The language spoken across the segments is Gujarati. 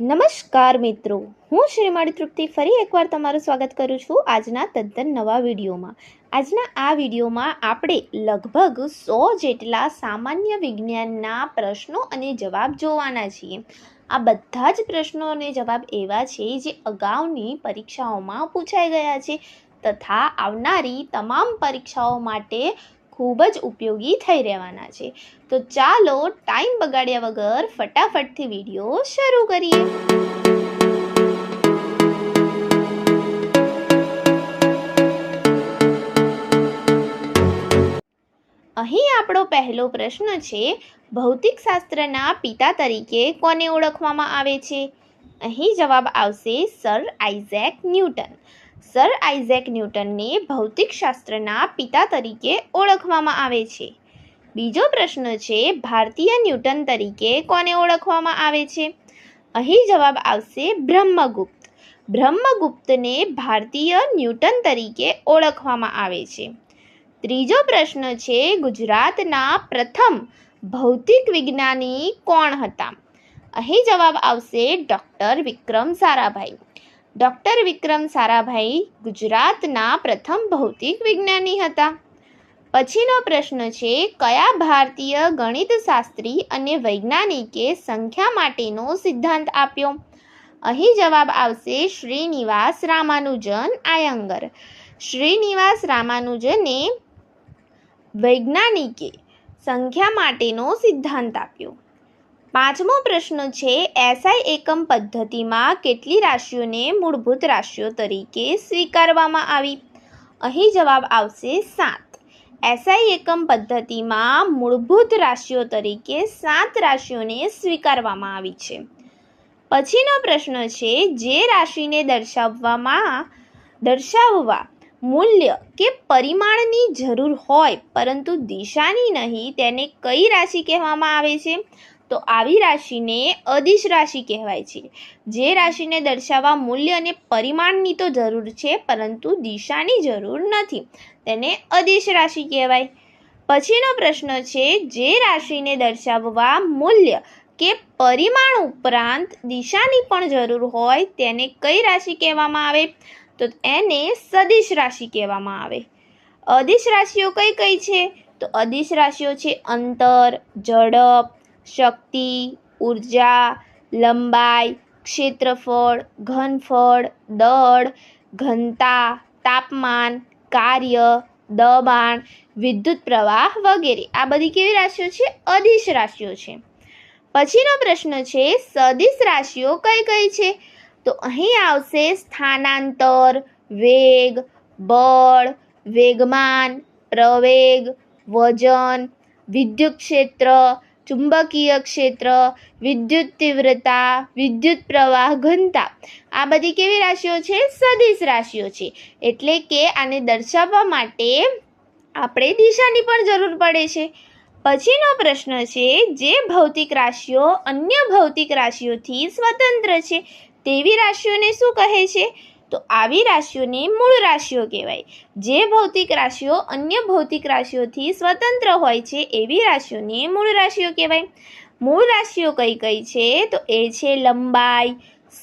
નમસ્કાર મિત્રો. હું શ્રીમાળી તૃપ્તિ ફરી એકવાર તમારું સ્વાગત કરું છું આજના તદ્દન નવા વિડીયોમાં. આજના આ વિડીયોમાં આપણે લગભગ સો જેટલા સામાન્ય વિજ્ઞાનના પ્રશ્નો અને જવાબ જોવાના છીએ. આ બધા જ પ્રશ્નો અને જવાબ એવા છે જે અગાઉની પરીક્ષાઓમાં પૂછાઈ ગયા છે તથા આવનારી તમામ પરીક્ષાઓ માટે ખૂબ જ ઉપયોગી થઈ રહેવાના છે. તો ચાલો ટાઈમ બગાડ્યા વગર ફટાફટથી વીડિયો શરૂ કરીએ. અહીં આપણો પહેલો પ્રશ્ન છે ભૌતિકશાસ્ત્રના પિતા તરીકે કોને ઓળખવામાં આવે છે? અહીં જવાબ આવશે sir Isaac Newton. Sir Isaac ન્યૂટનને ભૌતિકશાસ્ત્રના પિતા તરીકે ઓળખવામાં આવે છે. બીજો પ્રશ્ન છે, ભારતીય ન્યૂટન તરીકે કોને ઓળખવામાં આવે છે? અહીં જવાબ આવશે બ્રહ્મગુપ્ત. બ્રહ્મગુપ્તને ભારતીય ન્યૂટન તરીકે ઓળખવામાં આવે છે. ત્રીજો પ્રશ્ન છે, ગુજરાતના પ્રથમ ભૌતિક વિજ્ઞાની કોણ હતા? અહીં જવાબ આવશે ડૉક્ટર વિક્રમ સારાભાઈ. ડૉક્ટર વિક્રમ સારાભાઈ ગુજરાતના પ્રથમ ભૌતિક વિજ્ઞાની હતા. પછીનો પ્રશ્ન છે, કયા ભારતીય ગણિતશાસ્ત્રી અને વૈજ્ઞાનિકે સંખ્યા માટેનો સિદ્ધાંત આપ્યો? અહીં જવાબ આવશે શ્રીનિવાસ રામાનુજન આયંગર. શ્રીનિવાસ રામાનુજને વૈજ્ઞાનિકે સંખ્યા માટેનો સિદ્ધાંત આપ્યો. પાંચમો પ્રશ્ન છે, એસઆઈ એકમ પદ્ધતિમાં કેટલી રાશિઓને મૂળભૂત રાશિઓ તરીકે સ્વીકારવામાં આવી? અહીં જવાબ આવશે સાત. એસઆઈ એકમ પદ્ધતિમાં મૂળભૂત રાશિઓ તરીકે સાત રાશિઓને સ્વીકારવામાં આવી છે. પછીનો પ્રશ્ન છે, જે રાશિને દર્શાવવામાં, દર્શાવવા મૂલ્ય કે પરિમાણની જરૂર હોય, પરંતુ દિશાની નહીં, તેને કઈ રાશિ કહેવામાં આવે છે? તો આવી રાશિને અદિશ રાશિ કહેવાય છે. જે રાશિને દર્શાવવા મૂલ્ય અને પરિમાણની તો જરૂર છે, પરંતુ દિશાની જરૂર નથી. તેને અદિશ રાશિ કહેવાય. પછીનો પ્રશ્ન છે, જે રાશિને દર્શાવવા મૂલ્ય કે પરિમાણ ઉપરાંત દિશાની પણ જરૂર હોય તેને કઈ રાશિ કહેવામાં આવે? તો એને સદિશ રાશિ કહેવામાં આવે. અદિશ રાશિઓ કઈ કઈ છે? તો અદિશ રાશિઓ છે અંતર, ઝડપ શક્તિ, ઊર્જા, લંબાઈ, ક્ષેત્રફળ, ઘનફળ, દળ, ઘનતા, તાપમાન, કાર્ય, દબાણ, વિદ્યુત પ્રવાહ વગેરે. આ બધી કેવી રાશિઓ છે? અદિશ રાશિઓ છે. પછીનો પ્રશ્ન છે, સદિશ રાશિઓ કઈ કઈ છે? તો અહીં આવશે સ્થાનાંતર, વેગ, બળ, વેગમાન, પ્રવેગ, વજન વિદ્યુત ક્ષેત્ર ચુંબકીય ક્ષેત્ર, વિદ્યુત તીવ્રતા, વિદ્યુત પ્રવાહ ઘનતા. આ બધી કેવી રાશિઓ છે? સદિશ રાશિઓ છે. એટલે કે આને દર્શાવવા માટે આપણે દિશાની પણ જરૂર પડે છે. પછીનો પ્રશ્ન છે, જે ભૌતિક રાશિઓ અન્ય ભૌતિક રાશિઓથી સ્વતંત્ર છે, તેવી રાશિઓને શું કહે છે? તો આવી રાશિઓને મૂળ રાશિઓ કહેવાય. જે ભૌતિક રાશિઓ અન્ય ભૌતિક રાશિઓથી સ્વતંત્ર હોય છે એવી રાશિઓને મૂળ રાશિઓ કહેવાય. મૂળ રાશિઓ કઈ કઈ છે? તો એ છે લંબાઈ,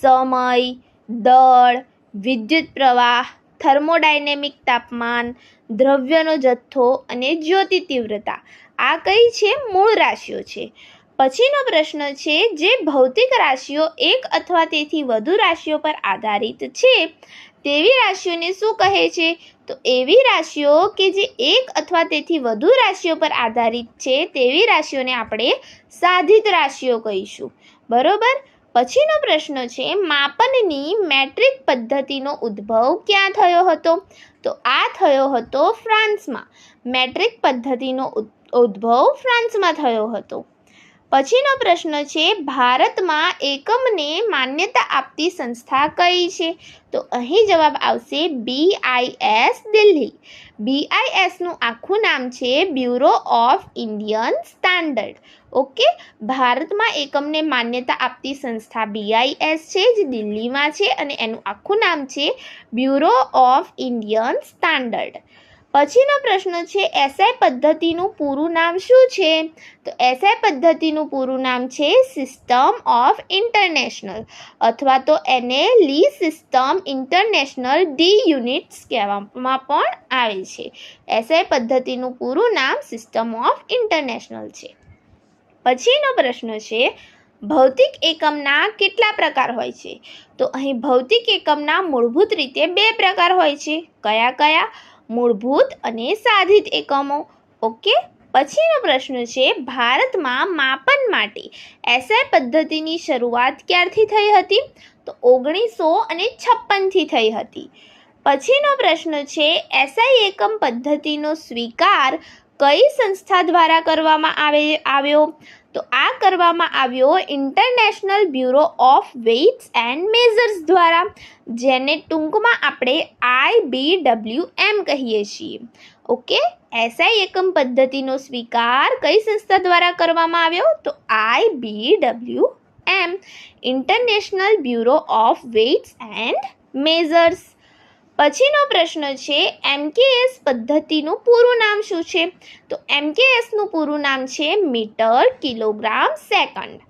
સમય, દળ, વિદ્યુત પ્રવાહ, થર્મોડાયનેમિક તાપમાન, દ્રવ્યનો જથ્થો અને જ્યોતિ તીવ્રતા. આ કઈ છે? મૂળ રાશિઓ છે. પછીનો પ્રશ્ન છે જે ભૌતિક રાશિઓ એક અથવા તેથી વધુ રાશિઓ પર આધારિત છે. તેવી રાશિઓને શું કહે છે? તો એવી રાશિઓ કે જે એક અથવા તેથી વધુ રાશિઓ પર આધારિત છે, તેવી રાશિઓને આપણે સાધિત રાશિઓ કહીશું. બરોબર? પછીનો પ્રશ્ન છે, માપનની મેટ્રિક પદ્ધતિનો ઉદ્ભવ ક્યાં થયો હતો? તો આ થયો હતો ફ્રાન્સમાં. મેટ્રિક પદ્ધતિનો ઉદ્ભવ ફ્રાન્સમાં થયો હતો. પછીનો પ્રશ્ન છે, ભારતમાં એકમને માન્યતા આપતી સંસ્થા કઈ છે? તો અહીં જવાબ આવશે બીઆઈએસ દિલ્હી. બીઆઈએસનું આખું નામ છે bureau of Indian standard okay? ભારતમાં એકમને માન્યતા આપતી સંસ્થા બીઆઈએસ છે, જે દિલ્હીમાં છે અને એનું આખું નામ છે બ્યુરો ઓફ ઇન્ડિયન સ્ટાન્ડર્ડ પછીનો પ્રશ્ન છે એસઆઈ પદ્ધતિનું પૂરું નામ શું છે? તો એસઆઈ પદ્ધતિનું પૂરું નામ છે સિસ્ટમ ઓફ ઇન્ટરનેશનલ અથવા તો એને le system international de units કહેવામાં પણ આવે છે. એસઆઈ પદ્ધતિનું પૂરું નામ સિસ્ટમ ઓફ ઇન્ટરનેશનલ છે. પછીનો પ્રશ્ન છે, ભૌતિક એકમના કેટલા પ્રકાર હોય છે? તો અહીં ભૌતિક એકમના મૂળભૂત રીતે બે પ્રકાર હોય છે. કયા કયા? મૂળભૂત અને સાધિત એકમો. ઓકે? પછીનો પ્રશ્ન છે, ભારતમાં માપન માટે એસઆઈ પદ્ધતિની શરૂઆત ક્યારથી થઈ હતી? તો ઓગણીસો અને છપ્પનથી થઈ હતી. પછીનો પ્રશ્ન છે એસઆઈ એકમ પદ્ધતિનો સ્વીકાર કઈ સંસ્થા દ્વારા કરવામાં આવે, આવ્યો? તો આ કરવામાં આવ્યો international bureau of weights and measures દ્વારા, જેને ટૂંકમાં આપણે આઈ બી એમ કહીએ છીએ. ઓકે? એસઆઈ એકમ પદ્ધતિનો સ્વીકાર કઈ સંસ્થા દ્વારા કરવામાં આવ્યો? તો I W M international bureau of weights and measures પછીનો પ્રશ્ન છે એમકેએસ પદ્ધતિનું પૂરું નામ શું છે? તો એમકેએસનું પૂરું નામ છે, મીટર, કિલોગ્રામ, સેકન્ડ.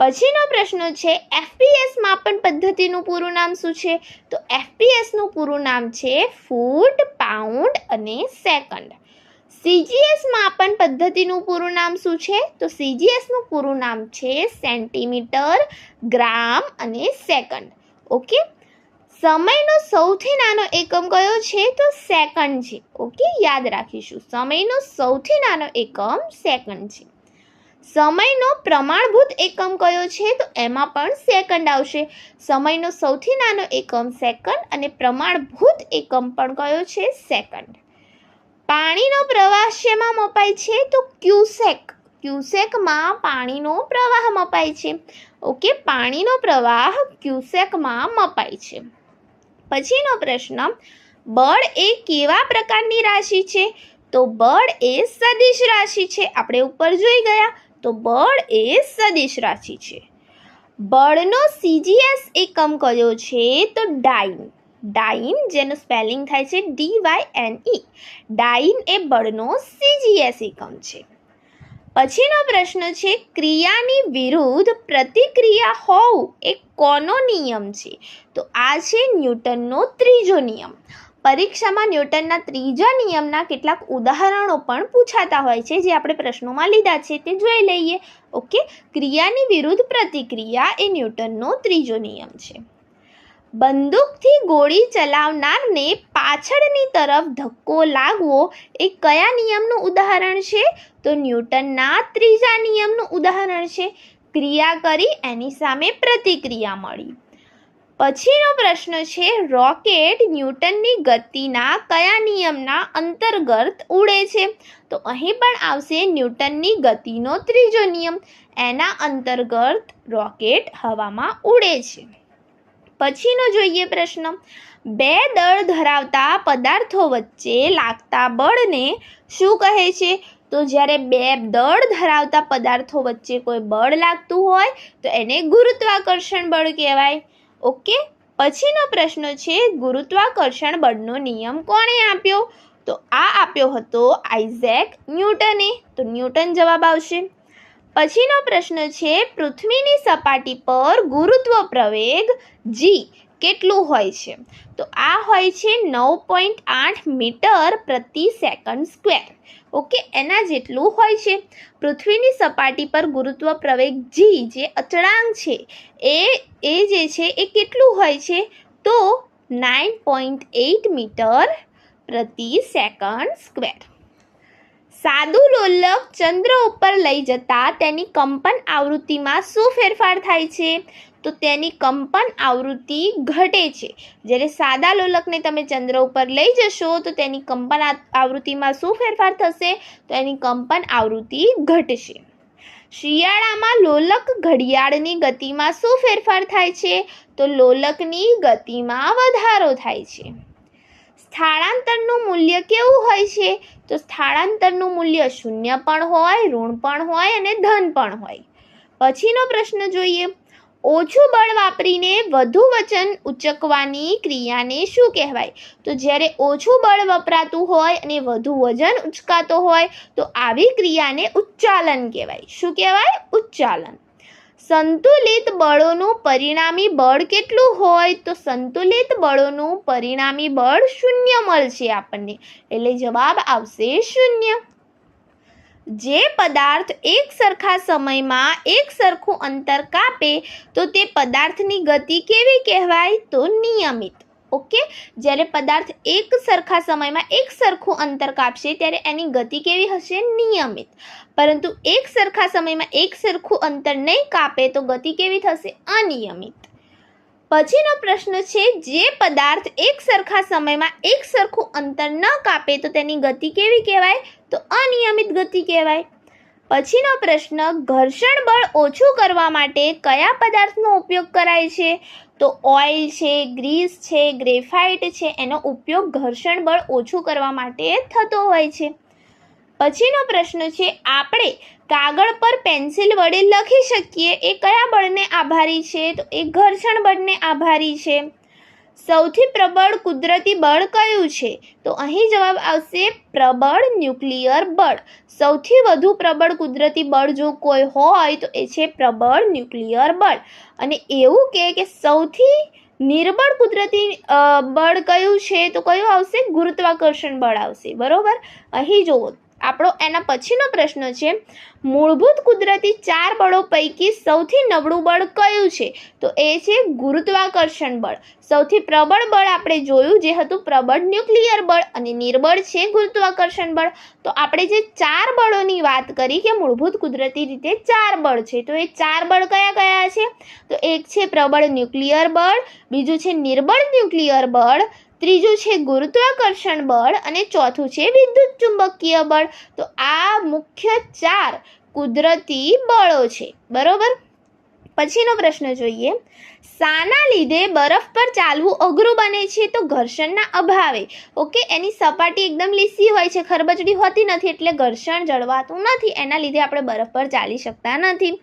પછીનો પ્રશ્ન છે એફપીએસ માપન પદ્ધતિનું પૂરું નામ શું છે? તો એફપીએસનું પૂરું નામ છે, ફૂટ, પાઉન્ડ અને સેકન્ડ. સીજીએસ માપન પદ્ધતિનું પૂરું નામ શું છે? તો સીજીએસનું પૂરું નામ છે, સેન્ટીમીટર, ગ્રામ અને સેકન્ડ. ઓકે? સમયનો સૌથી નાનો એકમ કયો છે? તો સેકન્ડ છે. ઓકે યાદ રાખીશું. સમયનો સૌથી નાનો એકમ સેકન્ડ છે. સમયનો પ્રમાણભૂત એકમ કયો છે? તો એમાં પણ સેકન્ડ આવશે. સમયનો સૌથી નાનો એકમ સેકન્ડ અને પ્રમાણભૂત એકમ પણ કયો છે? સેકન્ડ પાણીનો પ્રવાહ શેમાં મપાય છે? તો ક્યુસેક. ક્યુસેકમાં પાણીનો પ્રવાહ મપાય છે. ઓકે પાણીનો પ્રવાહ ક્યુસેકમાં મપાય છે. પછીનો પ્રશ્ન, બળ એ કેવા પ્રકારની રાશિ છે? તો બળ એ સદિશ રાશિ છે. આપણે ઉપર જોઈ ગયા, તો બળ એ સદિશ રાશિ છે. બળનો સીજીએસ એકમ કયો છે? તો ડાઇન. ડાઇન, જેનું સ્પેલિંગ થાય છે D Y N E dyne એ બળનો સીજીએસ એકમ છે. પછીનો પ્રશ્ન છે, ક્રિયાની વિરુદ્ધ પ્રતિક્રિયા હોવું એ કોનો નિયમ છે? તો આ છે ન્યૂટનનો ત્રીજો નિયમ. પરીક્ષામાં ન્યૂટનના ત્રીજા નિયમના કેટલાક ઉદાહરણો પણ પૂછાતા હોય છે, જે આપણે પ્રશ્નોમાં લીધા છે, તે જોઈ લઈએ. ઓકે? ક્રિયાની વિરુદ્ધ પ્રતિક્રિયા એ ન્યૂટનનો ત્રીજો નિયમ છે. બંદૂકથી ગોળી ચલાવનારને પાછળની તરફ ધક્કો લાગવો એ કયા નિયમનું ઉદાહરણ છે? તો ન્યૂટનના ત્રીજા નિયમનું ઉદાહરણ છે. ક્રિયા કરી એની સામે પ્રતિક્રિયા મળી. પછીનો પ્રશ્ન છે, રોકેટ ન્યૂટનની ગતિના કયા નિયમના અંતર્ગત ઉડે છે? તો અહીં પણ આવશે ન્યૂટનની ગતિનો ત્રીજો નિયમ. એના અંતર્ગત રોકેટ હવામાં ઉડે છે. પછીનો જોઈએ પ્રશ્ન. બે દળ ધરાવતા પદાર્થો વચ્ચે લાગતા બળને શું કહે છે? તો જ્યારે બે દળ ધરાવતા પદાર્થો વચ્ચે કોઈ બળ લાગતું હોય, તો એને ગુરુત્વાકર્ષણ બળ કહેવાય. ઓકે? પછીનો પ્રશ્ન છે, ગુરુત્વાકર્ષણ બળનો નિયમ કોણે આપ્યો? તો આ આપ્યો હતો આઇઝેક ન્યૂટને. તો ન્યૂટન જવાબ આવશે. પછીનો પ્રશ્ન છે, પૃથ્વીની સપાટી પર ગુરુત્વ પ્રવેગ જી કેટલું હોય છે? તો આ હોય છે નવ પોઈન્ટ આઠ મીટર પ્રતિ સેકન્ડ સ્ક્વેર. ઓકે, એના જેટલું હોય છે. પૃથ્વીની સપાટી પર ગુરુત્વ પ્રવેગ જી જે અચળાંક છે, એ એ જે છે, એ કેટલું હોય છે? તો નાઇન પોઈન્ટ એઇટ મીટર પ્રતિ સેકન્ડ સ્ક્વેર. સાદું લોલક ચંદ્ર ઉપર લઈ જતા તેની કંપન આવૃત્તિમાં શું ફેરફાર થાય છે? તો તેની કંપન આવૃત્તિ ઘટે છે. જ્યારે સાદા લોલકને તમે ચંદ્ર ઉપર લઈ જશો, તો તેની કંપન આવૃત્તિમાં શું ફેરફાર થશે? તો એની કંપન આવૃત્તિ ઘટશે. શિયાળામાં લોલક ઘડિયાળની ગતિમાં શું ફેરફાર થાય છે? તો લોલકની ગતિમાં વધારો થાય છે. સ્થળાંતરનું મૂલ્ય કેવું હોય છે? તો સ્થળાંતરનું મૂલ્ય શૂન્ય પણ હોય, ઋણ પણ હોય અને ધન પણ હોય. પછીનો પ્રશ્ન જોઈએ. ઓછું બળ વાપરીને વધુ વચન ઉચકવાની ક્રિયાને શું કહેવાય? તો જ્યારે ઓછું બળ વપરાતું હોય અને વધુ વજન ઉચકાતો હોય, તો આવી ક્રિયાને ઉચ્ચાલન કહેવાય. શું કહેવાય? ઉચ્ચાલન. સંતુલિત બળોનું પરિણામી બળ કેટલું હોય તો સંતુલિત બળોનું પરિણામી બળ શૂન્ય મળશે આપણને. એટલે જવાબ આવશે શૂન્ય. જે પદાર્થ એક સરખા સમયમાં એક સરખું અંતર કાપે તો તે પદાર્થની ગતિ કેવી કહેવાય? તો નિયમિત. ઓકે? જ્યારે પદાર્થ એક સરખા સમયમાં એક સરખું અંતર કાપશે, ત્યારે એની ગતિ કેવી હશે? નિયમિત. પરંતુ એક સરખા સમયમાં એક સરખું અંતર નહીં કાપે, તો ગતિ કેવી થશે? અનિયમિત. પછીનો પ્રશ્ન છે, જે પદાર્થ એક સરખા સમયમાં એક સરખું અંતર ન કાપે, તો તેની ગતિ કેવી કહેવાય? તો અનિયમિત ગતિ કહેવાય. પછીનો પ્રશ્ન, ઘર્ષણ બળ ઓછું કરવા માટે કયા પદાર્થનો ઉપયોગ કરાય છે? તો ઓઇલ છે, ગ્રીસ છે, ગ્રેફાઇટ છે, એનો ઉપયોગ ઘર્ષણ બળ ઓછું કરવા માટે થતો હોય છે. પછીનો પ્રશ્ન છે, આપણે કાગળ પર પેન્સિલ વડે લખી શકીએ, એ કયા બળને આભારી છે? તો એ ઘર્ષણ બળને આભારી છે. સૌથી પ્રબળ કુદરતી બળ કયું છે? તો અહીં જવાબ આવશે પ્રબળ ન્યુક્લિયર બળ. સૌથી વધુ પ્રબળ કુદરતી બળ જો કોઈ હોય, તો એ છે પ્રબળ ન્યુક્લિયર બળ. અને એવું કહે કે સૌથી નિર્બળ કુદરતી બળ કયું છે, તો કયું આવશે? ગુરુત્વાકર્ષણ બળ આવશે. બરાબર? અહીં જુઓ. આપણો એના પછીનો પ્રશ્ન છે, મૂળભૂત કુદરતી ચાર બળો પૈકી સૌથી નબળું બળ કયું છે? તો એ છે ગુરુત્વાકર્ષણ બળ. સૌથી પ્રબળ બળ આપણે જોયું જે હતું પ્રબળ ન્યુક્લિયર બળ અને નિર્બળ છે ગુરુત્વાકર્ષણ બળ. તો આપણે જે ચાર બળોની વાત કરી કે મૂળભૂત કુદરતી રીતે ચાર બળ છે, તો એ ચાર બળ કયા કયા છે? તો એક છે પ્રબળ ન્યુક્લિયર બળ, બીજું છે નિર્બળ ન્યુક્લિયર બળ ત્રીજું છે ગુરુત્વાકર્ષણ બળ અને ચોથું છે વિદ્યુત ચુંબકીય બળ. તો આ મુખ્ય ચાર કુદરતી બળો છે. બરોબર? પછીનો પ્રશ્ન જોઈએ. શાના લીધે બરફ પર ચાલવું અઘરું બને છે તો ઘર્ષણના અભાવે. ઓકે, એની સપાટી એકદમ લીસી હોય છે, ખરબચડી હોતી નથી એટલે ઘર્ષણ જળવાતું નથી. એના લીધે આપણે બરફ પર ચાલી શકતા નથી.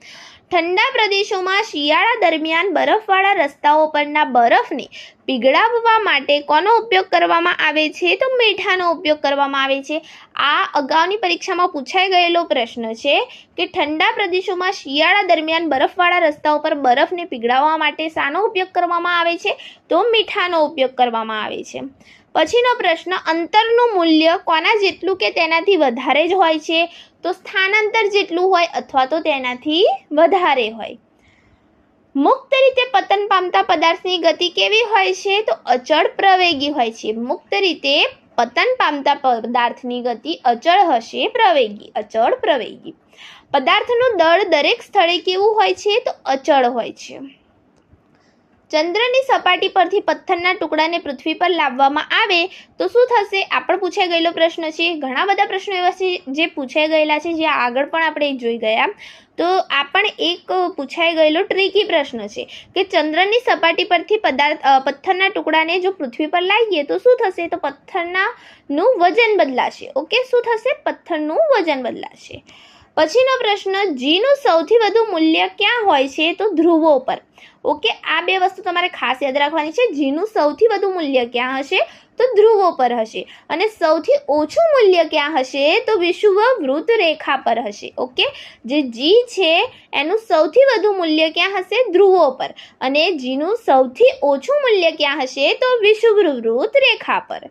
ઠંડા પ્રદેશોમાં શિયાળા દરમિયાન બરફવાળા રસ્તાઓ પરના બરફને પીગળાવવા માટે કોનો ઉપયોગ કરવામાં આવે છે? તો મીઠાનો ઉપયોગ કરવામાં આવે છે. આ અગાઉની પરીક્ષામાં પૂછાઈ ગયેલો પ્રશ્ન છે કે ઠંડા પ્રદેશોમાં શિયાળા દરમિયાન બરફવાળા રસ્તાઓ પર બરફને પીગળાવવા માટે શાનો ઉપયોગ કરવામાં આવે છે? તો મીઠાનો ઉપયોગ કરવામાં આવે છે. પછીનો પ્રશ્ન, અંતરનું મૂલ્ય કોના જેટલું કે તેનાથી વધારે જ હોય છે? તો સ્થાનાંતર જેટલું હોય અથવા તો તેનાથી વધારે હોય. મુક્ત રીતે પતન પામતા પદાર્થની ગતિ કેવી હોય છે? તો અચળ પ્રવેગી હોય છે. મુક્ત રીતે પતન પામતા પદાર્થની ગતિ અચળ હશે પ્રવેગી, અચળ પ્રવેગી. પદાર્થનું દળ દરેક સ્થળે કેવું હોય છે? તો અચળ હોય છે. ચંદ્રની સપાટી પરથી પથ્થરના ટુકડાને પૃથ્વી પર લાવવામાં આવે, તો શું થશે? આ પણ પૂછાઈ ગયેલો પ્રશ્ન છે. ઘણા બધા પ્રશ્નો એવા છે જે પૂછાઈ ગયેલા છે, જે આગળ પણ આપણે જોઈ ગયા. તો આ પણ એક પૂછાઈ ગયેલો ટ્રીકી પ્રશ્ન છે કે ચંદ્રની સપાટી પરથી પદાર્થ પથ્થરના ટુકડાને જો પૃથ્વી પર લાવીએ, તો શું થશે? તો પથ્થરના નું વજન બદલાશે. ઓકે? શું થશે? પથ્થરનું વજન બદલાશે. પછીનો પ્રશ્ન જીનું સૌથી વધુ મૂલ્ય ક્યાં હોય છે તો ધ્રુવો પર. ઓકે, આ બે વસ્તુ તમારે ખાસ યાદ રાખવાની છે. જીનું સૌથી વધુ મૂલ્ય ક્યાં હશે તો ધ્રુવો પર હશે. અને સૌથી ઓછું મૂલ્ય ક્યાં હશે તો વિષુવવૃત્ત રેખા પર હશે. ઓકે, જે જી છે એનું સૌથી વધુ મૂલ્ય ક્યાં હશે? ધ્રુવો પર. અને જીનું સૌથી ઓછું મૂલ્ય ક્યાં હશે તો વિષુવવૃત્ત રેખા પર.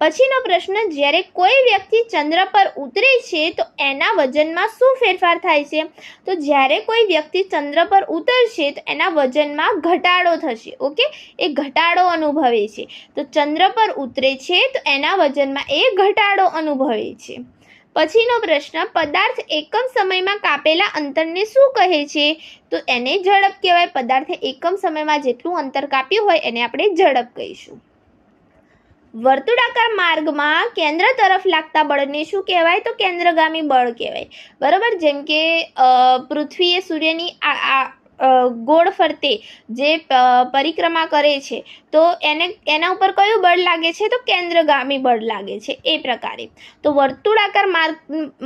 પછીનો પ્રશ્ન, જ્યારે કોઈ વ્યક્તિ ચંદ્ર પર ઉતરે છે, તો એના વજનમાં શું ફેરફાર થાય છે? તો જ્યારે કોઈ વ્યક્તિ ચંદ્ર પર ઉતરશે, તો એના વજનમાં ઘટાડો થશે, ઓકે? એ ઘટાડો અનુભવે છે. તો ચંદ્ર પર ઉતરે છે, તો એના વજનમાં એ ઘટાડો અનુભવે છે. પછીનો પ્રશ્ન, પદાર્થ એકમ સમયમાં કાપેલા અંતરને શું કહે છે? તો એને ઝડપ કહેવાય. પદાર્થે એકમ સમયમાં જેટલું અંતર કાપ્યું હોય, એને આપણે ઝડપ કહીશું. વર્તુળાકાર માર્ગમાં કેન્દ્ર તરફ લાગતા બળને શું કહેવાય? તો કેન્દ્રગામી બળ કહેવાય. બરાબર? જેમ કે પૃથ્વીએ સૂર્યની આ ગોળ ફરતે જે પરિક્રમા કરે છે, તો એને, એના ઉપર કયું બળ લાગે છે? તો કેન્દ્રગામી બળ લાગે છે, એ પ્રકારે. તો વર્તુળાકાર માર્ગ,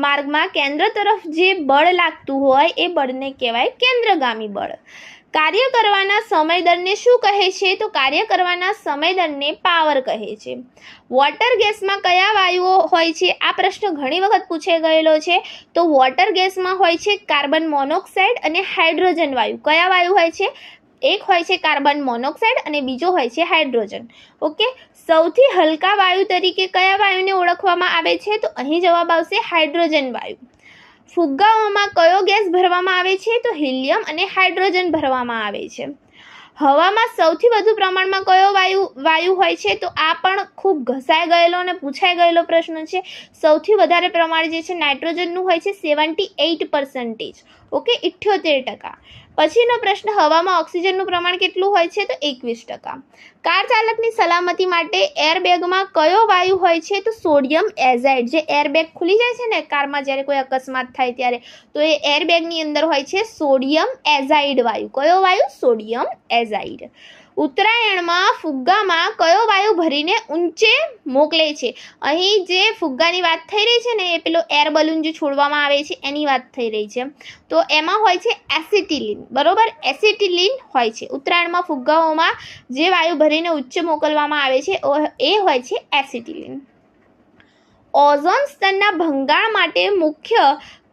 માર્ગમાં કેન્દ્ર તરફ જે બળ લાગતું હોય, એ બળને કહેવાય કેન્દ્રગામી બળ. કાર્ય કરવાના સમય દરને શું કહે છે? તો કાર્ય કરવાના સમય દરને પાવર કહે છે. વોટર ગેસમાં કયા વાયુઓ હોય છે? આ પ્રશ્ન ઘણી વખત પૂછાઈ ગયેલો છે. તો વોટર ગેસમાં હોય છે કાર્બન મોનોક્સાઇડ અને હાઇડ્રોજન વાયુ. કયા વાયુ હોય છે? એક હોય છે કાર્બન મોનોક્સાઇડ અને બીજો હોય છે હાઇડ્રોજન. ઓકે? સૌથી હલકા વાયુ તરીકે કયા વાયુને ઓળખવામાં આવે છે? તો અહીં જવાબ આવશે હાઇડ્રોજન વાયુ. ફુગ્ગાઓમાં કયો ગેસ ભરવામાં આવે છે? તો હિલિયમ અને હાઇડ્રોજન ભરવામાં આવે છે. હવામાં સૌથી વધુ પ્રમાણમાં કયો વાયુ વાયુ હોય છે? તો આ પણ ખૂબ ઘસાઈ ગયેલો અને પૂછાઈ ગયેલો પ્રશ્ન છે. સૌથી વધારે પ્રમાણ જે છે નાઇટ્રોજનનું હોય છે સેવન્ટી એઇટ પર્સન્ટેજ. ઓકે, ઇઠ્યોતેર ટકા. પછીનો પ્રશ્ન, હવામાં ઓક્સિજનનું પ્રમાણ કેટલું હોય છે? તો એકવીસ ટકા. કાર ચાલકની સલામતી માટે એરબેગમાં કયો વાયુ હોય છે? તો સોડિયમ એઝાઇડ. જે એરબેગ ખુલી જાય છે ને કારમાં જ્યારે કોઈ અકસ્માત થાય ત્યારે, તો એ એરબેગની અંદર હોય છે સોડિયમ એઝાઇડ વાયુ. કયો વાયુ? Sodium azide. ઉત્તરાયણમાં ફુગ્ગામાં કયો વાયુ ભરીને ઊંચે મોકલે છે? અહીં જે ફુગ્ગાની વાત થઈ રહી છે ને, એ પેલો એર બલૂન જે છોડવામાં આવે છે, એની વાત થઈ રહી છે. તો એમાં હોય છે એસિટિલિન. બરોબર? એસિટિલિન હોય છે. ઉત્તરાયણમાં ફુગ્ગાઓમાં જે વાયુ ભરીને ઉચ્ચ મોકલવામાં આવે છે. એ હોય છે એસિટિલિન. ઓઝોન સ્તરના ભંગાણ માટે મુખ્ય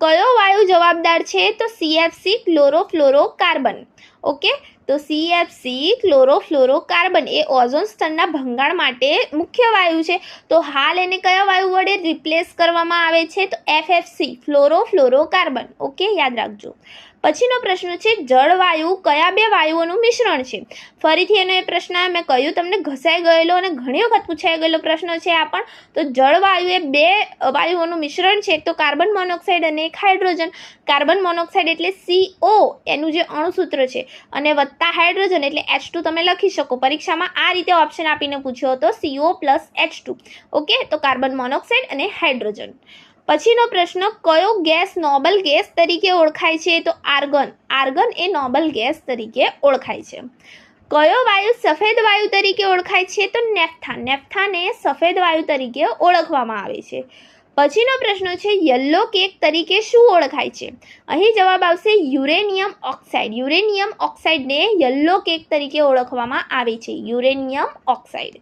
કયો વાયુ જવાબદાર છે? તો સીએફસી ક્લોરોફ્લોરોકાર્બન. ઓકે? તો સીએફસી ક્લોરોફ્લોરોકાર્બન એ ઓઝોન સ્તરના ભંગાણ માટે મુખ્ય વાયુ છે. તો હાલ એને કયા વાયુ વડે રિપ્લેસ કરવામાં આવે છે? તો એફએફસી ફ્લોરોફ્લોરોકાર્બન ઓકે? યાદ રાખજો. પછીનો પ્રશ્ન છે, જળવાયુ કયા બે વાયુઓનું મિશ્રણ છે? ફરીથી એનો એ પ્રશ્ન મેં કહ્યું, તમને ઘસાઈ ગયેલો અને ઘણી વખત પૂછાઈ ગયેલો પ્રશ્ન છે આ પણ. તો જળવાયુ એ બે વાયુઓનું મિશ્રણ છે, એક તો કાર્બન મોનોક્સાઇડ અને એક હાઇડ્રોજન. કાર્બન મોનોક્સાઇડ એટલે સીઓ એનું જે અણુસૂત્ર છે, અને વત્તા હાઇડ્રોજન એટલે એચ ટુ તમે લખી શકો. પરીક્ષામાં આ રીતે ઓપ્શન આપીને પૂછ્યો હતો CO plus H two okay? તો કાર્બન મોનોક્સાઇડ અને હાઇડ્રોજન. પછીનો પ્રશ્ન, કયો ગેસ નોબલ ગેસ તરીકે ઓળખાય છે? તો આર્ગન. આર્ગન એ નોબલ ગેસ તરીકે ઓળખાય છે. કયો વાયુ સફેદ વાયુ તરીકે ઓળખાય છે? તો નેફથાન નેફથાને સફેદ વાયુ તરીકે ઓળખવામાં આવે છે. પછીનો પ્રશ્ન છે, યલો કેક તરીકે શું ઓળખાય છે? અહીં જવાબ આવશે, યુરેનિયમ ઓક્સાઇડ. યુરેનિયમ ઓક્સાઇડને યલો કેક તરીકે ઓળખવામાં આવે છે. Uranium oxide.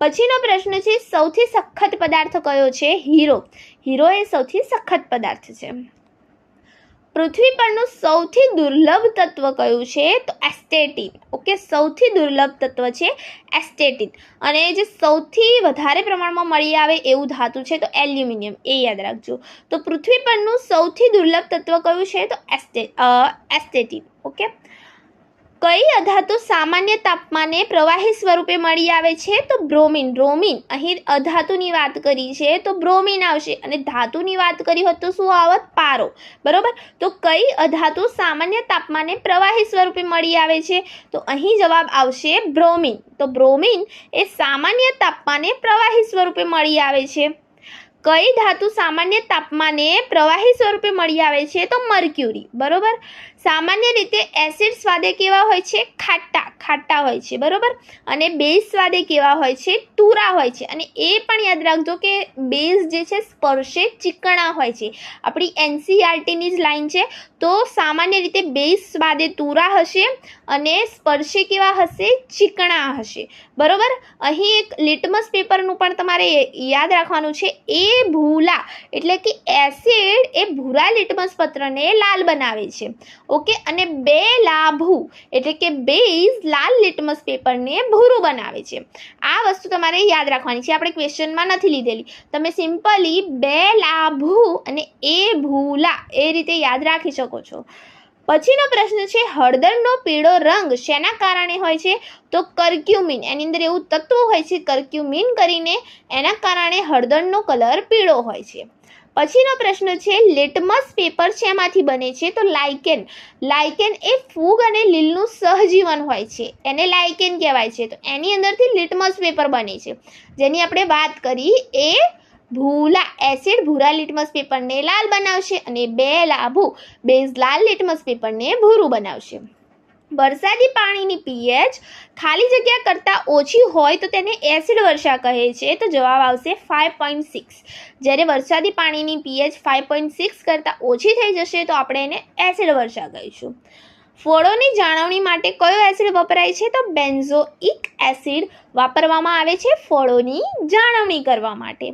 પછીનો પ્રશ્ન છે, સૌથી સખત પદાર્થ કયો છે? હીરો. હીરો એ સૌથી સખત પદાર્થ છે. પૃથ્વી પરનું સૌથી દુર્લભ તત્વ કયું છે? તો એસ્ટેટિન. ઓકે, સૌથી દુર્લભ તત્વ છે એસ્ટેટિન. અને જે સૌથી વધારે પ્રમાણમાં મળી આવે એવું ધાતુ છે, તો એલ્યુમિનિયમ. એ યાદ રાખજો. તો પૃથ્વી પરનું સૌથી દુર્લભ તત્વ કયું છે? તો એસ્ટે એસ્ટેટિન. ઓકે? કઈ અધાતુ સામાન્ય તાપમાને પ્રવાહી સ્વરૂપે મળી આવે છે? તો બ્રોમિન. બ્રોમિન. અહીં અધાતુની વાત કરી છે, તો બ્રોમિન આવશે અને ધાતુની વાત કરી હોત તો શું આવત? પારો. બરોબર? તો કઈ અધાતુ સામાન્ય તાપમાને પ્રવાહી સ્વરૂપે મળી આવે છે? તો અહીં જવાબ આવશે બ્રોમિન. તો બ્રોમિન એ સામાન્ય તાપમાને પ્રવાહી સ્વરૂપે મળી આવે છે. કઈ ધાતુ સામાન્ય તાપમાને પ્રવાહી સ્વરૂપે મળી આવે છે? તો મર્ક્યુરી. બરોબર? સામાન્ય રીતે એસિડ સ્વાદે કેવા હોય છે? ખાટા ખાટા હોય છે, બરોબર? અને બેઝ સ્વાદે કેવા હોય છે? તુરા હોય છે. અને એ પણ યાદ રાખજો કે બેઝ જે છે સ્પર્શે ચીકણા હોય છે. આપણી એનસીઆરટીની જ લાઈન છે. તો સામાન્ય રીતે બેઝ સ્વાદે તુરા હશે અને સ્પર્શે કેવા હશે? ચીકણા હશે. બરોબર? અહીં એક લિટમસ પેપરનું પણ તમારે યાદ રાખવાનું છે. એ ભૂલા, એટલે કે એસિડ એ ભૂરા લિટમસ પત્રને લાલ બનાવે છે. ઓકે, અને બે લાભુ, એટલે કે બેઝ લાલ લિટમસ પેપરને ભૂરું બનાવે છે. આ વસ્તુ તમારે યાદ રાખવાની છે, આપણે ક્વેશ્ચનમાં નથી લીધેલી. તમે સિમ્પલી બે લાભુ અને એ ભૂલા એ રીતે યાદ રાખી શકો છો. પછીનો પ્રશ્ન છે, હળદરનો પીળો રંગ શેના કારણે હોય છે? તો કર્ક્યુમિન, એની અંદર એવું તત્વ હોય છે, કર્ક્યુમિન કરીને એના કારણે હળદરનો કલર પીળો હોય છે. પછીનો પ્રશ્ન છે લિટમસ પેપર શેમાંથી બને છે? તો લાઇકેન લાઇકેન એ ફૂગ અને લીલનું સહજીવન હોય છે. એને લાઇકેન કહેવાય છે. તો એની અંદરથી લિટમસ પેપર બને છે. જેની આપણે વાત કરી, એ ભૂલા એસિડ ભૂરા લિટમસ પેપરને લાલ બનાવશે અને બે લાભુ બેઝ લાલ લિટમસ પેપરને ભૂરું બનાવશે. વરસાદી પાણીની પીએચ ખાલી જગ્યા કરતાં ઓછી હોય તો તેને એસિડ વર્ષા કહે છે. તો જવાબ આવશે ફાઇવ પોઈન્ટ સિક્સ જ્યારે વરસાદી પાણીની પીએચ ફાઇવ પોઈન્ટ સિક્સ કરતાં ઓછી થઈ જશે તો આપણે એને એસિડ વર્ષા કહીશું. ફળોની જાળવણી માટે કયો એસિડ વપરાય છે? તો બેન્ઝોઇક એસિડ વાપરવામાં આવે છે ફળોની જાળવણી કરવા માટે.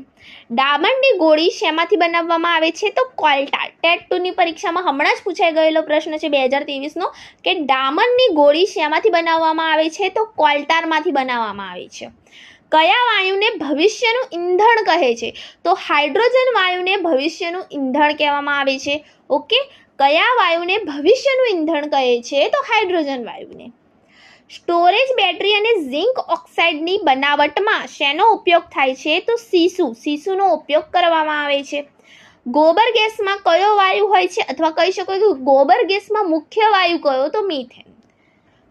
ડામંડની ગોળી શેમાંથી બનાવવામાં આવે છે? તો કોલ્ટા. ટેટ ટુની પરીક્ષામાં હમણાં જ પૂછાઈ ગયેલો પ્રશ્ન છે બે હજાર ત્રેવીસનો, કે ડામંડની ગોળી શેમાંથી બનાવવામાં આવે છે? તો કોલ્ટારમાંથી બનાવવામાં આવે છે. કયા વાયુને ભવિષ્યનું ઈંધણ કહે છે? તો હાઇડ્રોજન વાયુને ભવિષ્યનું ઈંધણ કહેવામાં આવે છે. ઓકે? કયા વાયુને ભવિષ્યનું ઈંધણ કહે છે? તો હાઇડ્રોજન વાયુને. સ્ટોરેજ બેટરી અને ઝિંક ઓક્સાઇડની બનાવટમાં શેનો ઉપયોગ થાય છે? તો સીસુ. સીસુનો ઉપયોગ કરવામાં આવે છે. ગોબર ગેસમાં કયો વાયુ હોય છે? અથવા કહી શકો કે ગોબર ગેસમાં મુખ્ય વાયુ કયો? તો મીથેન.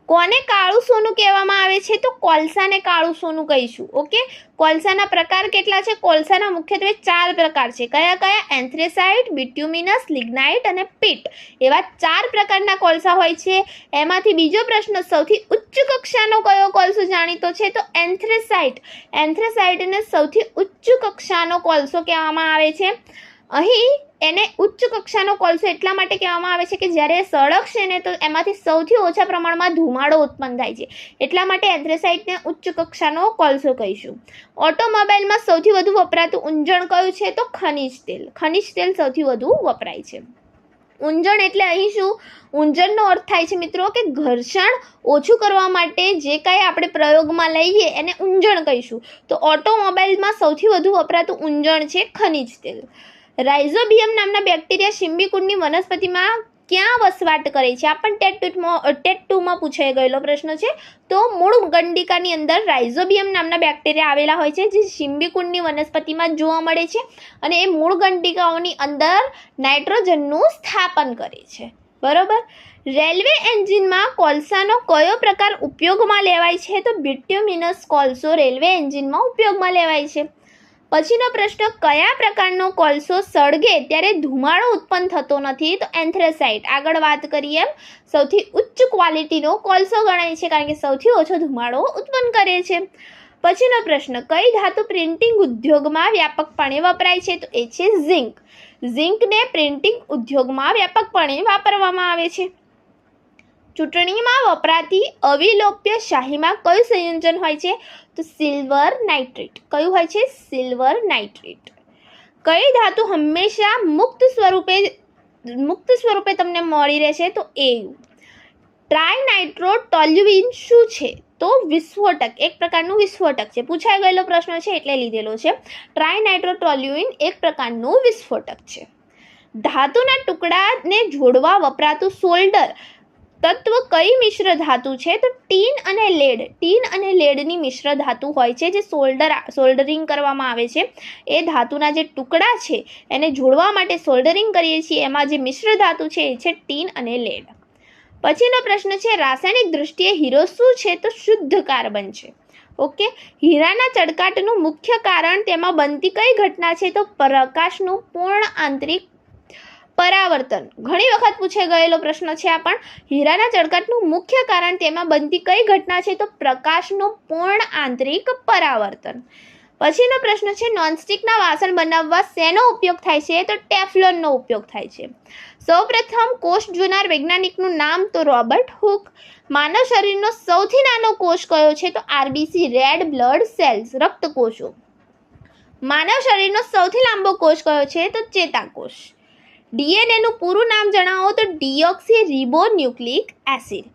કોને કાળું સોનું કહેવામાં આવે છે? તો કોલસાને કાળું સોનું કહીશું, ઓકે? કોલસાના પ્રકાર કેટલા છે? કોલસાના મુખ્યત્વે ચાર પ્રકાર છે. કયા કયા? એન્થ્રેસાઇટ, બિટ્યુમિનસ, લિગ્નાઇટ અને પીટ. એવા ચાર પ્રકારના કોલસા હોય છે. એમાંથી બીજો પ્રશ્ન સૌથી ઉચ્ચ કક્ષાનો કયો કોલસો જાણીતો છે? તો એન્થ્રેસાઇટ. એન્થ્રેસાઇટને સૌથી ઉચ્ચ કક્ષાનો કોલસો કહેવામાં આવે છે. અહીં એને ઉચ્ચ કક્ષાનો કોલસો એટલા માટે કહેવામાં આવે છે કે જ્યારે સળગશે ને તો એમાંથી સૌથી ઓછા પ્રમાણમાં ધુમાડો ઉત્પન્ન થાય છે. એટલા માટે એન્થ્રેસાઇટને ઉચ્ચ કક્ષાનો કોલસો કહીશું? ઓટોમોબાઈલમાં સૌથી વધુ વપરાતું ઊંજણ કયું છે? તો ખનિજ તેલ. ખનિજ તેલ સૌથી વધુ વપરાય છે. ઊંજણ એટલે અહીં શું? ઊંજણનો અર્થ થાય છે મિત્રો કે ઘર્ષણ ઓછું કરવા માટે જે કાંઈ આપણે પ્રયોગમાં લઈએ એને ઊંજણ કહીશું. તો ઓટોમોબાઈલમાં સૌથી વધુ વપરાતું ઊંજણ છે ખનિજ તેલ. રાઇઝોબિયમ નામના બેક્ટેરિયા શિંબીકુંડની વનસ્પતિમાં ક્યાં વસવાટ કરે છે? આ પણ ટેટ ટૂમાં ટેટ ટુમાં પૂછાઈ ગયેલો પ્રશ્ન છે. તો મૂળ ગંડિકાની અંદર રાઇઝોબિયમ નામના બેક્ટેરિયા આવેલા હોય છે, જે શિંબીકુંડની વનસ્પતિમાં જોવા મળે છે અને એ મૂળ ગંડિકાઓની અંદર નાઇટ્રોજનનું સ્થાપન કરે છે. બરોબર? રેલવે એન્જિનમાં કોલસાનો કયો પ્રકાર ઉપયોગમાં લેવાય છે? તો બિટ્યુમિનસ કોલસો રેલવે એન્જિનમાં ઉપયોગમાં લેવાય છે. પછીનો પ્રશ્ન, કયા પ્રકારનો કોલસો સળગે ત્યારે ધુમાડો ઉત્પન્ન થતો નથી? તો એન્થ્રેસાઇટ. આગળ વાત કરીએ સૌથી ઉચ્ચ ક્વોલિટીનો કોલસો ગણાય છે, કારણ કે સૌથી ઓછો ધુમાડો ઉત્પન્ન કરે છે. પછીનો પ્રશ્ન, કઈ ધાતુ પ્રિન્ટિંગ ઉદ્યોગમાં વ્યાપકપણે વપરાય છે? તો એ છે ઝિંક. ઝિંકને પ્રિન્ટિંગ ઉદ્યોગમાં વ્યાપકપણે વાપરવામાં આવે છે. ચૂંટણીમાં વપરાતી અવિલોપ્ય શાહીમાં કયું સંયોજન હોય છે? તો સિલ્વર નાઇટ્રેટ. કયું હોય છે? Silver nitrate. કઈ ધાતુ હંમેશા મુક્ત સ્વરૂપે મુક્ત સ્વરૂપે તમને મળી રહેશે? તો એયુ ટ્રાયનાઇટ્રો ટોલ્યુઇન શું છે? તો વિસ્ફોટક. એક પ્રકારનું વિસ્ફોટક છે. પૂછાઈ ગયેલો પ્રશ્ન છે, એટલે લીધેલો છે. ટ્રાયનાઇટ્રો ટોલ્યુઇન એક પ્રકારનું વિસ્ફોટક છે. ધાતુના ટુકડાને જોડવા વપરાતું સોલ્ડર. તત્વ કઈ મિશ્ર ધાતુ છે? તો ટીન અને લેડ. ટીન અને લેડની મિશ્ર ધાતુ હોય છે, જે સોલ્ડર સોલ્ડરિંગ કરવામાં આવે છે. એ ધાતુના જે ટુકડા છે, એને જોડવા માટે સોલ્ડરિંગ કરીએ છીએ. એમાં જે મિશ્ર ધાતુ છે, એ છે ટીન અને લેડ. પછીનો પ્રશ્ન છે, રાસાયણિક દૃષ્ટિએ હીરો શું છે? તો શુદ્ધ કાર્બન છે. ઓકે? હીરાના ચળકાટનું મુખ્ય કારણ તેમાં બનતી કઈ ઘટના છે? તો પ્રકાશનું પૂર્ણ આંતરિક પરાવર્તન. ઘણી વખત પૂછાઈ ગયેલો પ્રશ્ન છે આ પણ, હીરાના ચળકાટનું મુખ્ય કારણ તેમાં બનતી કઈ ઘટના છે? તો પ્રકાશનું પૂર્ણ આંતરિક પરાવર્તન. પછીનો પ્રશ્ન છે, નોનસ્ટિકના વાસણ બનાવવા શેનો ઉપયોગ થાય છે? તો ટેફલોનનો ઉપયોગ થાય છે. સૌપ્રથમ કોષ જોનાર વૈજ્ઞાનિકનું નામ તો રોબર્ટ હુક. માનવ શરીરનો સૌથી નાનો કોષ કયો છે? તો આરબીસી, રેડ બ્લડ સેલ્સ, રક્તકોષો. માનવ શરીરનો સૌથી લાંબો કોષ કયો છે? તો ચેતાકોષ. ડીએનએનું પૂરું નામ જણાવો તો ડીઓક્સી રિબો ન્યુક્લિક એસિડ.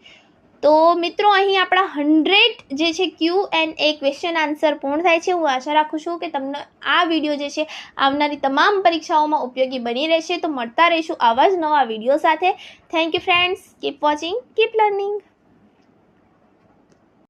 તો મિત્રો, અહીં આપણા હંડ્રેડ જે છે Q and A question answer પૂર્ણ થાય છે. હું આશા રાખું છું કે તમને આ વીડિયો જે છે આવનારી તમામ પરીક્ષાઓમાં ઉપયોગી બની રહેશે. તો મળતા રહીશું આવા જ નવા વીડિયો સાથે. Thank you friends keep watching keep learning